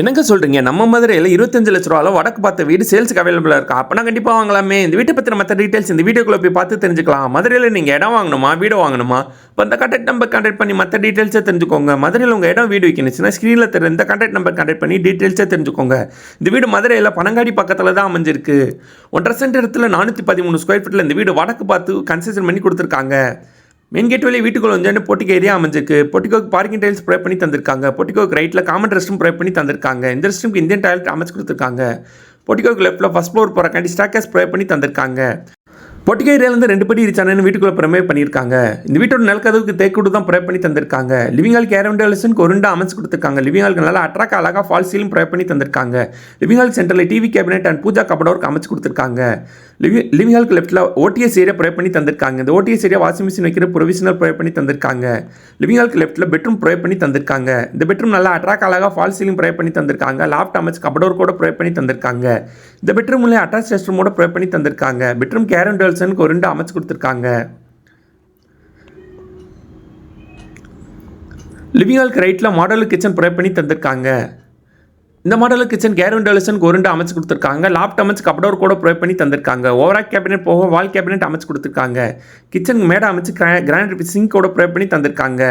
என்னங்க சொல்கிறீங்க நம்ம மதுரையில் இருபத்தஞ்சு லட்ச ரூபாவில் வடக்கு பார்த்த வீடு சேல்ஸுக்கு அவைலபிளாக இருக்கா? அப்போனா கண்டிப்பாக வாங்கலாமே. இந்த வீட்டை பற்றின மற்ற டீட்டெயில்ஸ் இந்த வீடியோக்குள்ளே போய் பார்த்து தெரிஞ்சுக்கலாம். மதுரையில் நீங்கள் இடம் வாங்கணுமா? வீடு வாங்கணுமா? இப்போ அந்த கான்டாக்ட் நம்பர் கான்டாக்ட் பண்ணி மற்ற டீட்டெயில்ஸை தெரிஞ்சுக்கோங்க. மதுரையில் உங்கள் இடம் வீடு வைக்கணுச்சுன்னா ஸ்க்ரீனில் தெரிய இந்த கான்டாக்ட் நம்பர் கான்டாக்ட் பண்ணி டீட்டெயில்ஸை தெரிஞ்சுக்கோங்க. இந்த வீடு மதுரையில் பனங்காடி பக்கத்தில் தான் அமைஞ்சிருக்கு. ஒன்றரை சென்ட் இடத்துல நானூற்றி பதிமூணு ஸ்கொயர் ஃபீட்டில் இந்த வீடு வடக்கு பார்த்து கன்செஷன் பண்ணி கொடுத்துருக்காங்க. மெயின் கேட் வழி வீட்டுக்குள்ள வந்து பொட்டிக்கு ஏரியா அமைஞ்சிருக்கு. பொட்டிக்கோக்கு பார்க்கிங் டைல்ஸ் ப்ரொவைட் பண்ணி தந்திருக்காங்க. பொட்டிக்கோக்கு ரைட்டில் காமன் ரெஸ்ட்ரூம் ப்ரொவைட் பண்ணி தந்திருக்காங்க. இந்த ரெஸ்ட்ரூம்க்கு இந்தியன் டாய்லெட் அமைச்சு கொடுத்துருக்காங்க. பொட்டிக்கோக்கு லெஃப்ட்டில் ஃபஸ்ட் ஃப்ளோர் போகிறக்காண்டி ஸ்டாக்கர்ஸ் ப்ரொவைட் பண்ணி தந்திருக்காங்க. பொட்டிக்கோ ஏரியாலேருந்து ரெண்டு படி இருச்சானு வீட்டுக்குள்ள ப்ரமே பண்ணியிருக்காங்க. இந்த வீட்டோட நிலக்கதவுக்கு தேக்கூடு தான் ப்ரே பண்ணி தந்திருக்காங்க. லிவிங் ஹால் கேரண்டலஸுக்கு ஒரு ரெண்டு அமைச்சு கொடுத்துருக்காங்க. லிவிங் ஹாலுக்கு நல்லா அட்ராக்ட் அழகாக ஃபால் சீலும் ப்ரே பண்ணி தந்திருக்காங்க. லிவிங் ஹால் சென்டரில் டிவி கேபினெட் அண்ட் பூஜா கபடோருக்கு அமைச்சு கொடுத்துருக்காங்க. லிவிங் லிவிங் ஹாலுக்கு லெஃப்ட்டில் ஓடிஎஸ் ஏரியா ப்ரே பண்ணி தந்திருக்காங்க. இந்த ஓடிஎஸ் ஏரியா வாஷிங் மிஷின் வைக்கிற ப்ரொவிஷனல் ப்ரே பண்ணி தந்திருக்காங்க. லிவிங் ஹாலுக்கு லெஃப்ட்டில் பெட்ரூம் ப்ரே பண்ணி தந்திருக்காங்க. இந்த பெட்ரூம் நல்லா அட்ராக்ட் அழகாக ஃபால் சீலிங் ப்ரே பண்ணி தந்திருக்காங்க. லாஃப்ட் அமைச்சு கபடோர் கூட ப்ரே பண்ணி தந்திருக்காங்க. இந்த பெட்ரூம்லேயே அட்டாச் ரெஸ்ட்ரூமோட ப்ரே பண்ணி தந்திருக்காங்க. பெட்ரூம் கேரண்டல்சனுக்கு ஒரு ரெண்டு அமைச்சு கொடுத்துருக்காங்க. லிவிங் ஹாலுக்கு ரைட்டில் மாடல் கிச்சன் ப்ரொவைட் பண்ணி தந்திருக்காங்க. இந்த மாடல் கிச்சன் கேரண்டலிசனுக்கு ஒரு ரெண்டு அமைச்சு கொடுத்துருக்காங்க. லாப்ட் அமைச்சு கப்டோர் கூட ப்ரொவைட் பண்ணி தந்திருக்காங்க. ஓவராக் கேபினெட் போக வால் கேபினெட் அமைச்சு கொடுத்துருக்காங்க. கிச்சனுக்கு மேடை அமைச்சு கிராண்ட் சிங்கோட ப்ரொவைட் பண்ணி தந்திருக்காங்க.